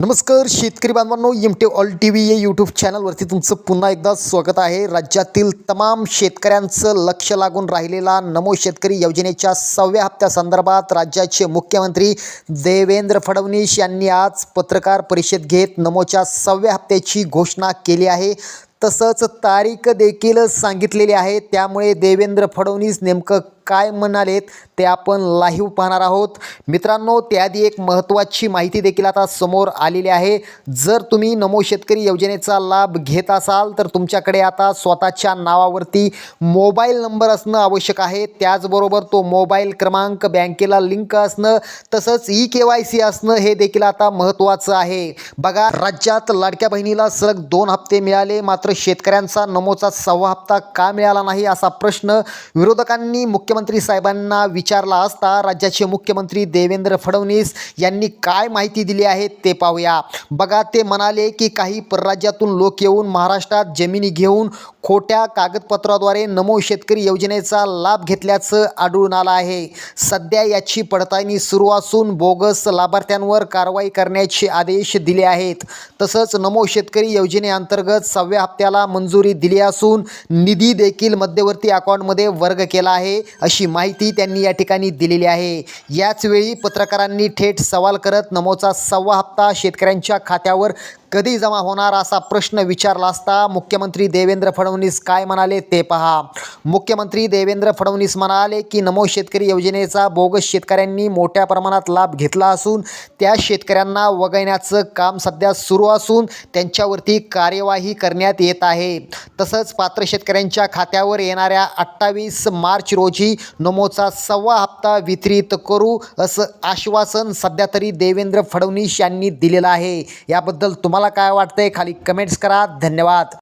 नमस्कार शेतकरी बांधवांनो एमटे ऑल टी व्ही या यूट्यूब चॅनलवरती तुमचं पुन्हा एकदा स्वागत आहे. राज्यातील तमाम शेतकऱ्यांचं लक्ष लागून राहिलेला नमो शेतकरी योजनेच्या सहाव्या हप्त्यासंदर्भात राज्याचे मुख्यमंत्री देवेंद्र फडणवीस यांनी आज पत्रकार परिषद घेत नमोच्या सहाव्या हप्त्याची घोषणा केली आहे. तसंच तारीख देखील सांगितलेली आहे. त्यामुळे देवेंद्र फडणवीस नेमकं काय म्हणालेत ते आपण लाईव्ह पाहणार आहोत. मित्रांनो त्याआधी एक महत्त्वाची माहिती देखील आता समोर आलेली आहे. जर तुम्ही नमो शेतकरी योजनेचा लाभ घेत असाल तर तुमच्याकडे आता स्वतःच्या नावावरती मोबाईल नंबर असणं आवश्यक आहे. त्याचबरोबर तो मोबाईल क्रमांक बँकेला लिंक असणं तसंच ई के वाय सी असणं हे देखील आता महत्त्वाचं आहे. बघा राज्यात लाडक्या बहिणीला सलग दोन हप्ते मिळाले. मात्र शेतकऱ्यांचा नमोचा सहावा हप्ता का मिळाला नाही असा प्रश्न विरोधकांनी मुख्यमंत्री साहेबांना विचारला असता राज्याचे मुख्यमंत्री देवेंद्र फडणवीस यांनी काय माहिती दिली आहे ते पाहूया. बघा ते म्हणाले की काही परराज्यातून लोक येऊन महाराष्ट्रात जमिनी घेऊन खोट्या कागदपत्राद्वारे नमो शेतकरी योजनेचा लाभ घेतल्याचं आढळून आलं आहे. सध्या याची पडताळणी सुरू असून बोगस लाभार्थ्यांवर कारवाई करण्याचे आदेश दिले आहेत. तसंच नमो शेतकरी योजनेअंतर्गत सहाव्या हप्त्याला मंजुरी दिली असून निधी देखील मध्यवर्ती अकाउंटमध्ये वर्ग केला आहे अशी माहिती त्यांनी या ठिकाणी दिलेली आहे. याचवेळी पत्रकारांनी थेट सवाल करत नमोचा सव्वा हप्ता शेतकऱ्यांच्या खात्यावर कधी जमा होणार असा प्रश्न विचारला असता मुख्यमंत्री देवेंद्र फडणवीस काय म्हणाले ते पहा. मुख्यमंत्री देवेंद्र फडणवीस म्हणाले की नमो शेतकरी योजनेचा बोगस शेतकऱ्यांनी मोठ्या प्रमाणात लाभ घेतला असून त्या शेतकऱ्यांना वगळण्याचं काम सध्या सुरू असून त्यांच्यावरती कार्यवाही करण्यात येत आहे. तसंच पात्र शेतकऱ्यांच्या खात्यावर येणाऱ्या अठ्ठावीस मार्च रोजी नमोचा सव्वा हप्ता वितरित करू असं आश्वासन सध्या तरी देवेंद्र फडणवीस यांनी दिलेलं आहे. याबद्दल तुम्हाला काय वाटतंय? खाली कमेंट्स करा. धन्यवाद.